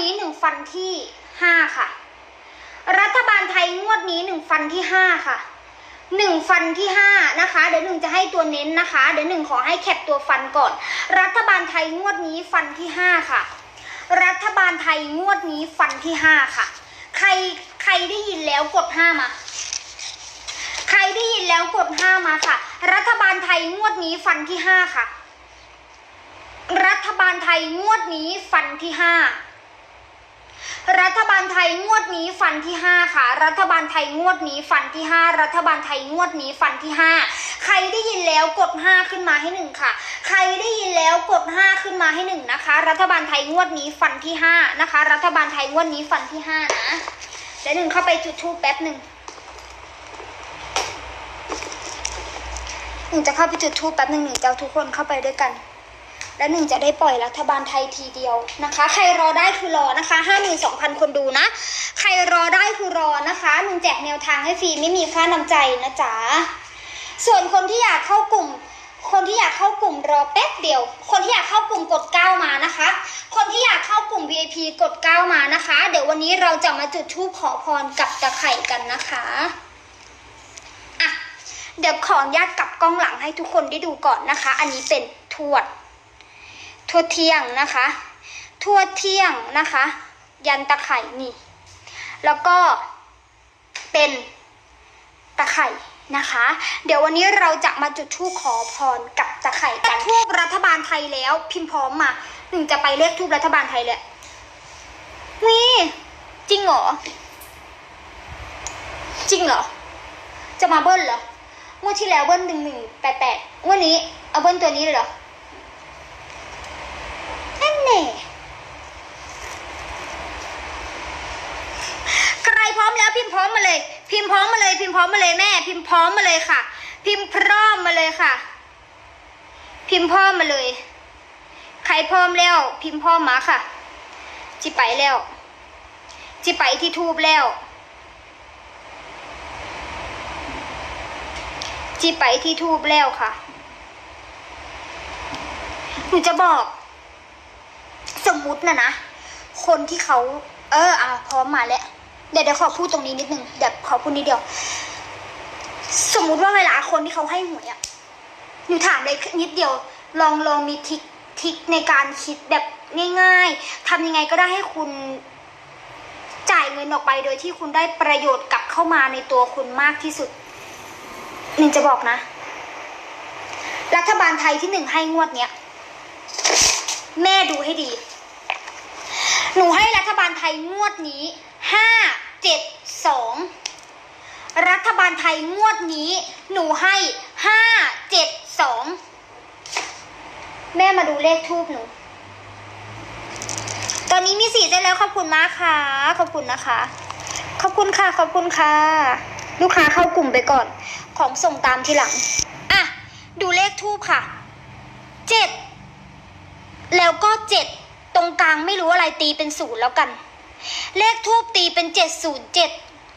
นี้หนึ่งฟันที่ห้าค่ะ รัฐบาลไทยงวดนี้หนึ่งฟันที่ห้าค่ะหนึ่งฟันที่ห้านะคะ เดี๋ยวหนึ่งจะให้ตัวเน้นนะคะ เดี๋ยวหนึ่งขอให้แคปตัวฟันก่อน รัฐบาลไทยงวดนี้ฟันที่ห้าค่ะ รัฐบาลไทยงวดนี้ฟันที่ห้าค่ะ ใครใครได้ยินแล้วกดห้ามา ใครได้ยินแล้วกดห้ามาค่ะ รัฐบาลไทยงวดนี้ฟันที่ห้าค่ะ รัฐบาลไทยงวดนี้ฟันที่ห้า รัฐบาลไทยงวดนี้ฟันที่ห้าค่ะ รัฐบาลไทยงวดนี้ฟันที่ห้ารัฐบาลไทยงวดนี้ฟันที่ห้าใครได้ยินแล้วกดห้าขึ้นมาให้หนึ่งค่ะ ใครได้ยินแล้วกดห้าขึ้นมาให้หนึ่งนะคะ รัฐบาลไทยงวดนี้ฟันที่ห้านะคะ รัฐบาลไทยงวดนี้ฟันที่ห้านะเดี๋ยวหนึ่งเข้าไปจุดทูปแป๊บหนึ่งหนึ่งจะเข้าไปจุดทูปแป๊บหนึ่งหนึ่งจะเอาทุกคนเข้าไปด้วยกัน แล้วหนึ่งจะได้ปล่อยรัฐบาลไทยทีเดียวนะคะ ใครรอได้คือรอนะคะห้าหมื่นสองพันคนดูนะ ใครรอได้คือรอนะคะหนึ่งแจกแนวทางให้ฟรีไม่มีค่าน้ำใจนะจ๊ะส่วนคนที่อยากเข้ากลุ่ม คนที่อยากเข้ากลุ่มรอแป๊บเดียว คนที่อยากเข้ากลุ่มกดเก้ามานะคะ คนที่อยากเข้ากลุ่ม VIP กดเก้ามานะคะ เดี๋ยววันนี้เราจะมาจุดธูปขอพรกับตะไคร่กันนะคะอะเดี๋ยวขออนุญาตกลับกล้องหลังให้ทุกคนได้ดูก่อนนะคะ อันนี้เป็นทวด ทั่วเที่ยงนะคะทั่วเที่ยงนะคะ ยันตะไคร่นี่ แล้วก็เป็นตะไคร่นะคะ เดี๋ยววันนี้เราจะมาจุดธูปขอพรกับตะไคร่กันทูบรัฐบาลไทยแล้ว พิมพ์พร้อมมาหนึ่งจะไปเลขทูบรัฐบาลไทยเลยนี่จริงเหรอ จริงเหรอ จะมาเบิ้ลเหรองวดที่แล้วเบิ้ลหนึ่งหนึ่งแปดแปดงวดนี้เอาเบิ้ลตัวนี้เลยเหรอ นั่นแน่ใครพร้อมแล้วพิมพ์พร้อมมาเลย พิมพ์พร้อมมาเลย พิมพ์พร้อมมาเลยแม่ พิมพ์พร้อมมาเลยค่ะ พิมพ์พร้อมมาเลยค่ะ พิมพ์พร้อมมาเลย ใครพร้อมแล้ว พิมพ์พร้อมมาค่ะ จิไปแล้ว จิไปที่ทูบแล้วจิไปที่ทูบแล้วค่ะ หนูจะบอก สมมุตินะนะ คนที่เขา เอออะพร้อมมาแล้ว เดี๋ยวเดี๋ยวขอพูดตรงนี้นิดนึงเดี๋ยวขอพูดนิดเดียว สมมุติว่าเวลาคนที่เขาให้หวยอะหนูถามเลยนิดเดียว ลองลองมีทิกทิกในการคิดแบบง่าย ๆทำยังไงก็ได้ให้คุณจ่ายเงินออกไปโดยที่คุณได้ประโยชน์กลับเข้ามาในตัวคุณมากที่สุดหนึ่งจะบอกนะ รัฐบาลไทยที่หนึ่งให้งวดเนี้ย แม่ดูให้ดี หนูให้รัฐบาลไทยงวดนี้ห้าเจ็ดสองรัฐบาลไทยงวดนี้ หนูให้ห้าเจ็ดสองแม่มาดูเลขทูบหนู ตอนนี้มีสี่ได้แล้วขอบคุณมากค่ะ ขอบคุณนะคะ ขอบคุณค่ะ ขอบคุณค่ะ ลูกค้าเข้ากลุ่มไปก่อน ของส่งตามทีหลัง อะ ดูเลขทูบค่ะ เจ็ด แล้วก็เจ็ด ตรงกลางไม่รู้อะไรตีเป็นศูนย์แล้วกัน เลขทูบตีเป็นเจ็ดศูนย์เจ็ด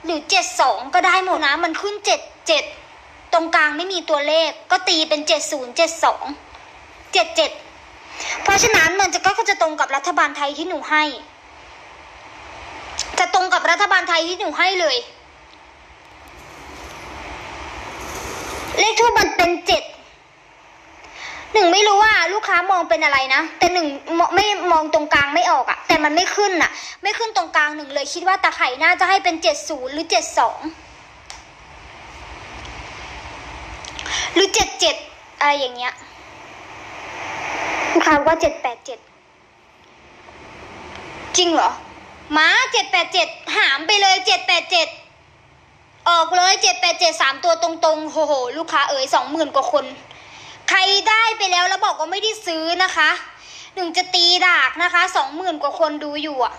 หรือเจ็ดสองก็ได้หมดนะมันขึ้นเจ็ดเจ็ดตรงกลางไม่มีตัวเลขก็ตีเป็นเจ็ดศูนย์เจ็ดสองเจ็ดเจ็ดเพราะฉะนั้นมันจะก็จะตรงกับรัฐบาลไทยที่หนูให้ จะตรงกับรัฐบาลไทยที่หนูให้เลย เลขทูบมันเป็นเจ็ด หนึ่งไม่รู้ว่าลูกค้ามองเป็นอะไรนะ แต่หนึ่งไม่มองตรงกลางไม่ออกอะแต่มันไม่ขึ้นอะไม่ขึ้นตรงกลางหนึ่งเลยคิดว่าตาไข่น่าจะให้เป็นเจ็ดศูนย์หรือเจ็ดสองหรือเจ็ดเจ็ดอะไรอย่างเงี้ยลูกค้าว่าเจ็ดแปดเจ็ดจริงเหรอมาเจ็ดแปดเจ็ดหามไปเลยเจ็ดแปดเจ็ดออกเลยเจ็ดแปดเจ็ดสามตัวตรงๆโหโห ลูกค้าเอ๋ยสองหมื่นกว่าคน ได้ไปแล้วแล้วบอกว่าไม่ได้ซื้อนะคะหนึ่งจะตีดากนะคะสองหมื่นกว่าคนดูอยู่อะ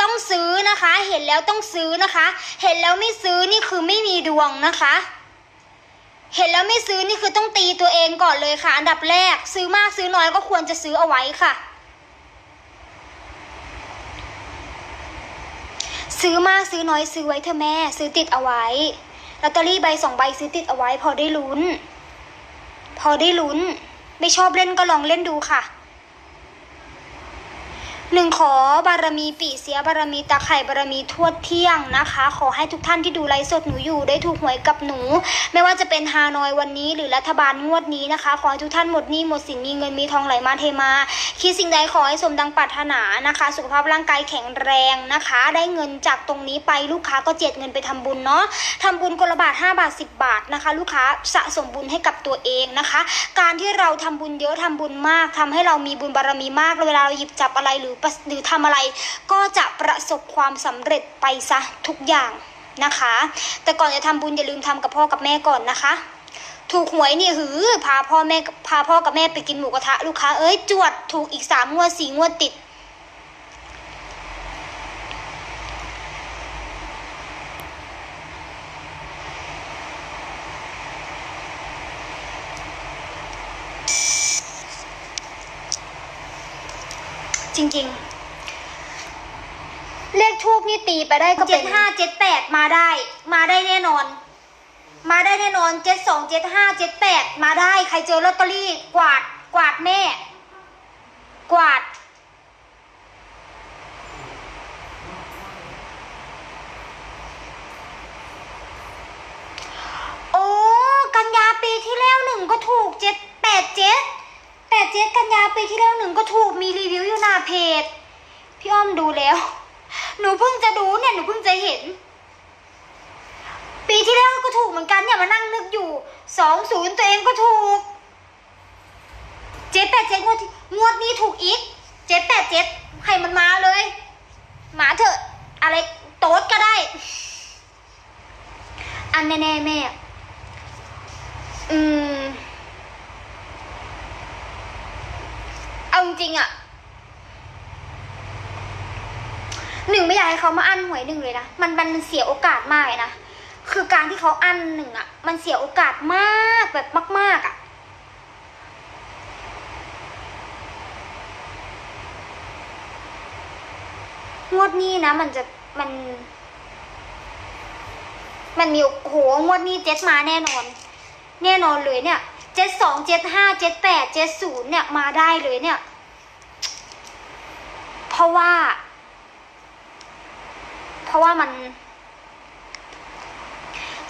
ต้องซื้อนะคะ เห็นแล้วต้องซื้อนะคะ เห็นแล้วไม่ซื้อนี่คือไม่มีดวงนะคะ เห็นแล้วไม่ซื้อนี่คือต้องตีตัวเองก่อนเลยค่ะ อันดับแรก ซื้อมากซื้อน้อยก็ควรจะซื้อเอาไว้ค่ะ ซื้อมากซื้อน้อยซื้อไว้เถอแม่ ซื้อติดเอาไว้ลอตเตอรี่ใบสองใบซื้อติดเอาไว้พอได้ลุ้น พอได้ลุ้น ไม่ชอบเล่นก็ลองเล่นดูค่ะ หนึ่งขอบารมีปีเสียบารมีตาไข่บารมีทวดเที่ยงนะคะ ขอให้ทุกท่านที่ดูไลฟ์สดหนูอยู่ได้ถูกหวยกับหนู ไม่ว่าจะเป็นฮานอยวันนี้ หรือรัฐบาลงวดนี้นะคะ ขอให้ทุกท่านหมดหนี้หมดสินมีเงินมีทองไหลมาเทมาคิดสิ่งใดขอให้สมดังปรารถนานะคะ สุขภาพร่างกายแข็งแรงนะคะ ได้เงินจากตรงนี้ไปลูกค้าก็เจ็ดเงินไปทำบุญเนาะทำบุญคนละบาท 5 บาท 10 บาทนะคะ ลูกค้าสะสมบุญให้กับตัวเองนะคะ การที่เราทำบุญเยอะทำบุญมากทำให้เรามีบุญบารมีมากเวลาเราหยิบจับอะไรหรือหรือทำอะไร ก็จะประสบความสำเร็จไปซะทุกอย่างนะคะ แต่ก่อนจะทำบุญอย่าลืมทำกับพ่อกับแม่ก่อนนะคะ ถูกหวยนี่หือพาพ่อแม่พาพ่อกับแม่ไปกินหมูกระทะลูกค้าเอ้ยจวดถูกอีกสามงวดสี่งวดติด จริง ๆ เลขทูบนี่ตีไปได้ก็เป็นห้าเจ็ดแปดมาได้ มาได้แน่นอน มาได้แน่นอนเจ็ดสองเจ็ดห้าเจ็ดแปดมาได้ ใครเจอลอตเตอรี่ กวาดกวาดแม่ กวาด โอ้ กันยาปีที่แล้วหนึ่งก็ถูกเจ็ดแปดเจ็ดแป ดเจ็ดกันยาปีที่แล้วหนึ่งก็ถูกมีรีวิวอยู่หน้าเพจ พี่อ้อมดูแล้ว หนูเพิ่งจะดูเนี่ยหนูเพิ่งจะเห็น ปีที่แล้วก็ถูกเหมือนกันเนี่ยมานั่งนึกอยู่สองศูนย์ตัวเองก็ถูก เจ็ดแปดเจ็ดงวดงวดนี้ถูกอีก เจ็ดแปดเจ็ดให้มันมาเลย หมาเถอะ อะไรโต๊ดก็ได้ อันแน่ๆแม่ อืม เอาจ ริงๆอะหนึ่งไม่อยากให้เขามาอั้นหวยหนึ่งเลยนะมันมันเสียโอกาสมากเลยนะคือการที่เขาอั้นหนึ่งอะมันเสียโอกาสมากแบบมาก ๆอะงวดนี้นะ มันจะมัน มันมีโอ้โหงวดนี้เจ็ดมาแน่นอน แน่นอนเลยเนี่ยเจ็ดสองเจ็ดห้าเจ็ดแปดเจ็ดศูนย์เนี่ยมาได้เลยเนี่ย เพราะว่า เพราะว่ามัน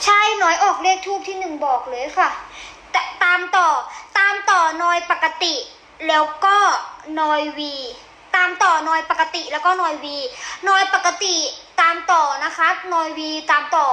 ใช่น้อยออกเลขทูบที่หนึ่งบอกเลยค่ะแต่ตามต่อตามต่อนอยปกติ แล้วก็นอยวี ตามต่อนอยปกติแล้วก็นอยวีนอยปกติตามต่อนะคะนอยวีตามต่อ